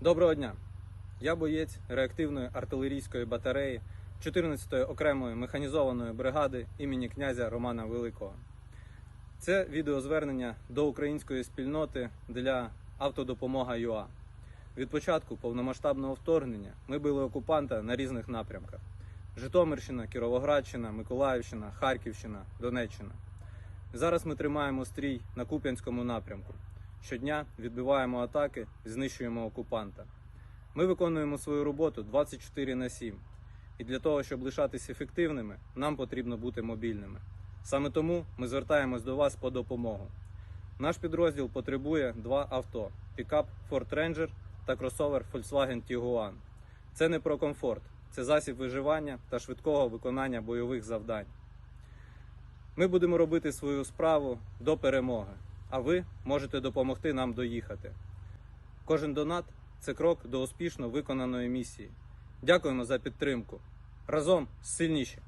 Доброго дня! Я боєць реактивної артилерійської батареї 14-ї окремої механізованої бригади імені князя Романа Великого. Це відеозвернення до української спільноти для автодопомога ЮА. Від початку повномасштабного вторгнення ми били окупанта на різних напрямках: Житомирщина, Кіровоградщина, Миколаївщина, Харківщина, Донеччина. Зараз ми тримаємо стрій на Куп'янському напрямку. Щодня відбиваємо атаки, знищуємо окупанта. Ми виконуємо свою роботу 24 на 7. І для того, щоб лишатись ефективними, нам потрібно бути мобільними. Саме тому ми звертаємось до вас по допомогу. Наш підрозділ потребує два авто: пікап Ford Ranger та кросовер Volkswagen Tiguan. Це не про комфорт, це засіб виживання та швидкого виконання бойових завдань. Ми будемо робити свою справу до перемоги, а ви можете допомогти нам доїхати. Кожен донат це крок до успішно виконаної місії. Дякуємо за підтримку. Разом сильніші!